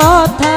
কথা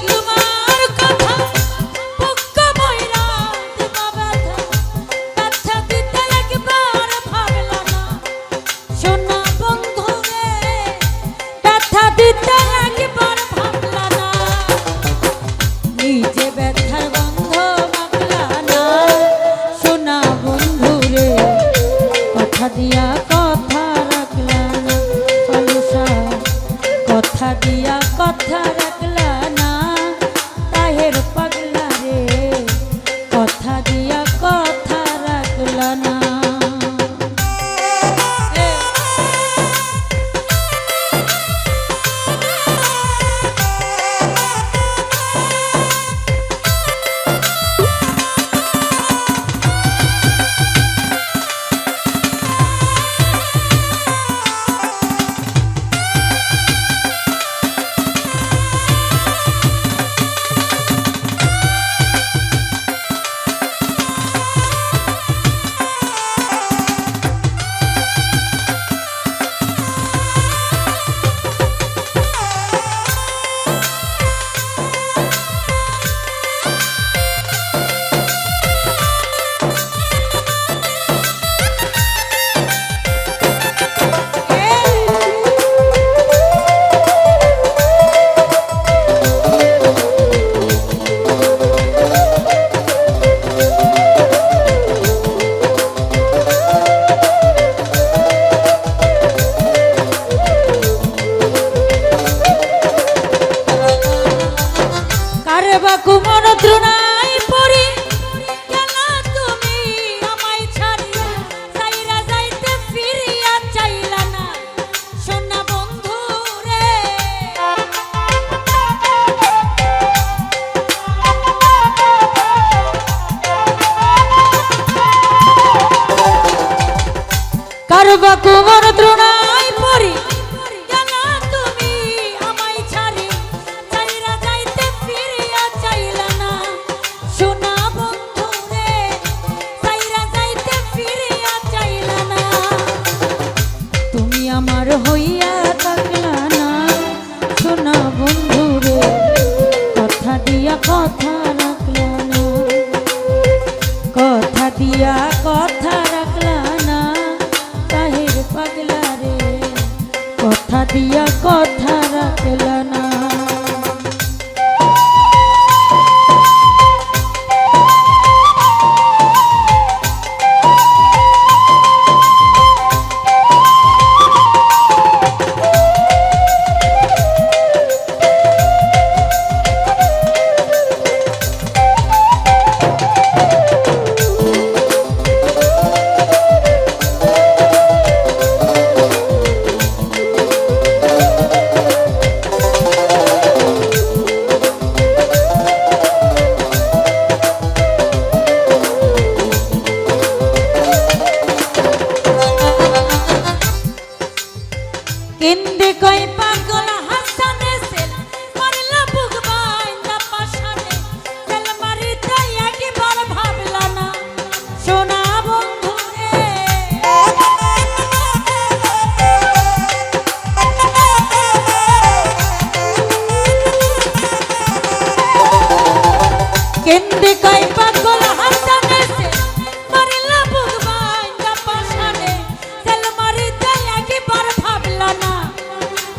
the movie. কয়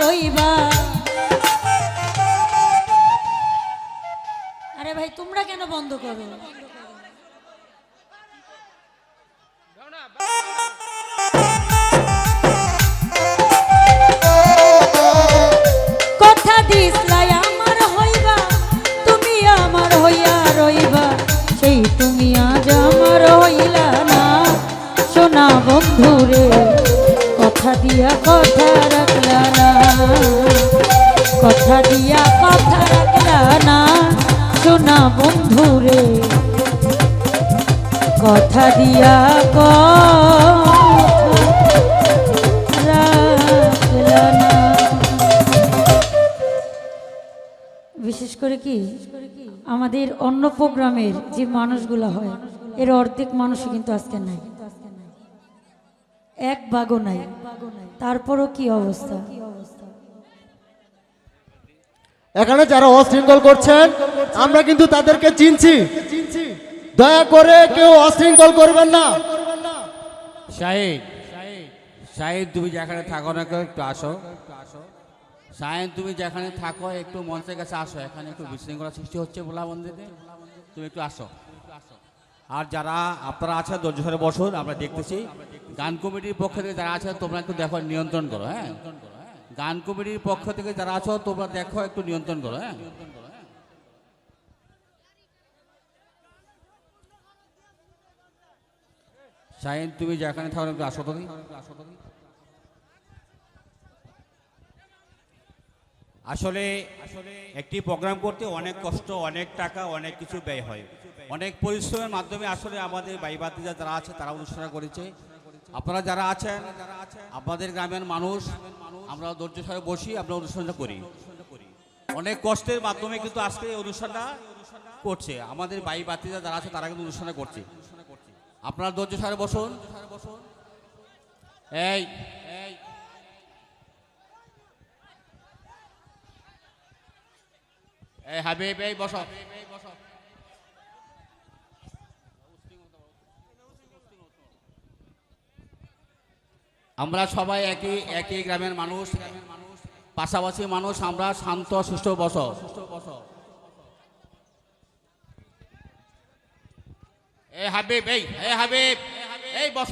রইবা। আরে ভাই, তোমরা কেন বন্ধ করো? কথা আমার তুমি আমার হইয়া সেই তুমি আজ আমার কথা দিয়া কথা কথা দিয়া কথা রাখলা না। সোনা বন্ধু রে। কথা দিয়া বিশেষ করে কি, আমাদের অন্য প্রোগ্রামের যে মানুষগুলো হয়, এর অর্ধেক মানুষই কিন্তু আজকে নাই। এক বাগও নাই। তারপরও কি অবস্থা? এখানে যারা অশৃঙ্খল করছেন, আমরা কিন্তু তাদেরকে চিনছি। দয়া করে কেউ অশৃঙ্খল করবেন না। শাহিদ শাহিদ তুমি যেখানে থাকো না কেউ একটু আসো। শাহিদ তুমি যেখানে থাকো, একটু মঞ্চের কাছে আসো। এখানে একটু বিশৃঙ্খলা সৃষ্টি হচ্ছে ভোলা মন্দিরে। তুমি একটু আসো। আর যারা আপনারা আছেন, ধৈর্য ধরে বসুন, আমরা দেখতেছি। গান কমিটির পক্ষ থেকে যারা আছেন, তোমরা একটু দেখো, নিয়ন্ত্রণ করো হ্যাঁ? গান কমিটির পক্ষ থেকে যারা আছো, তোমরা দেখো, একটু নিয়ন্ত্রণ করো হ্যাঁ? শাহিন, তুমি যেখানে থাকো, একটু আসো তো আসলে একটি প্রোগ্রাম করতে অনেক কষ্ট, অনেক টাকা, অনেক কিছু ব্যয় হয়। অনেক পরিশ্রমের মাধ্যমে আসলে আমাদের বাইবাতিজা যারা আছে, তারা অনুষ্ঠান করেছে। আপনারা যারা আছেন আপনাদের গ্রামের মানুষ, আমরা ধৈর্য সঙ্গে বসি, আমরা অনুষ্ঠানটা করি। অনেক কষ্টের মাধ্যমে কিন্তু আজকে অনুষ্ঠানটা করছে। আমাদের বাই বাতিজা যারা আছে, তারা কিন্তু অনুষ্ঠানটা করছে। আপনারা ধৈর্য সঙ্গে বসুন। এই। এই হাবিব, এই বসো। আমরা সবাই একই একই গ্রামের মানুষ, পাশাপাশি মানুষ, আমরা শান্ত সুস্থ বস এ হাবিব, এই এই হাবিব, এই বস